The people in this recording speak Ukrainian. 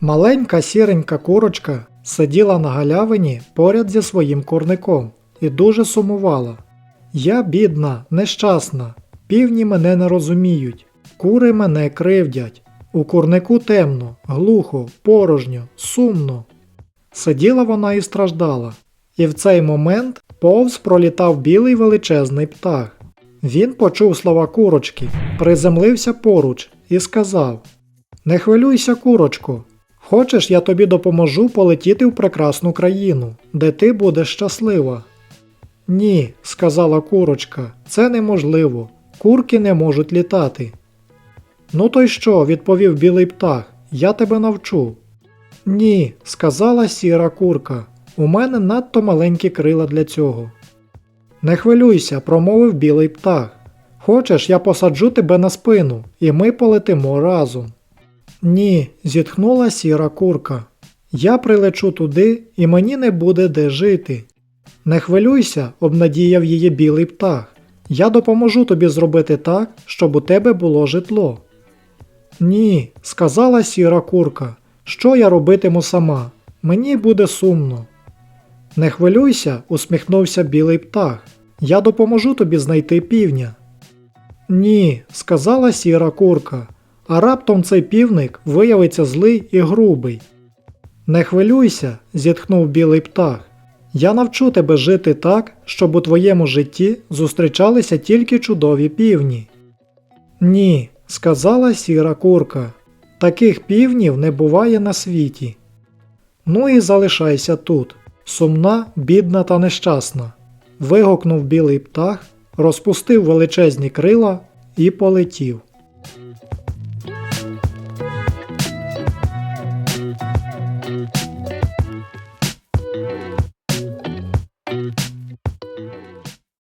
Маленька сіренька курочка сиділа на галявині поряд зі своїм курником і дуже сумувала. Я бідна, нещасна, півні мене не розуміють, кури мене кривдять. У курнику темно, глухо, порожньо, сумно. Сиділа вона і страждала. І в цей момент повз пролітав білий величезний птах. Він почув слова курочки, приземлився поруч і сказав: Не хвилюйся, курочко. Хочеш, я тобі допоможу полетіти в прекрасну країну, де ти будеш щаслива. Ні, сказала курочка, це неможливо. Курки не можуть літати. Ну то й що, відповів білий птах, я тебе навчу. Ні, сказала сіра курка, у мене надто маленькі крила для цього. Не хвилюйся, промовив білий птах. Хочеш, я посаджу тебе на спину, і ми полетимо разом. Ні, зітхнула сіра курка. Я прилечу туди, і мені не буде де жити. Не хвилюйся, обнадіяв її білий птах. Я допоможу тобі зробити так, щоб у тебе було житло. Ні, сказала сіра курка, що я робитиму сама. Мені буде сумно. Не хвилюйся, усміхнувся білий птах. Я допоможу тобі знайти півня. Ні, сказала сіра курка, а раптом цей півник виявиться злий і грубий. Не хвилюйся, зітхнув білий птах. Я навчу тебе жити так, щоб у твоєму житті зустрічалися тільки чудові півні. Ні, сказала сіра курка. Таких півнів не буває на світі. Ну і залишайся тут, сумна, бідна та нещасна. Вигукнув білий птах, розпустив величезні крила і полетів.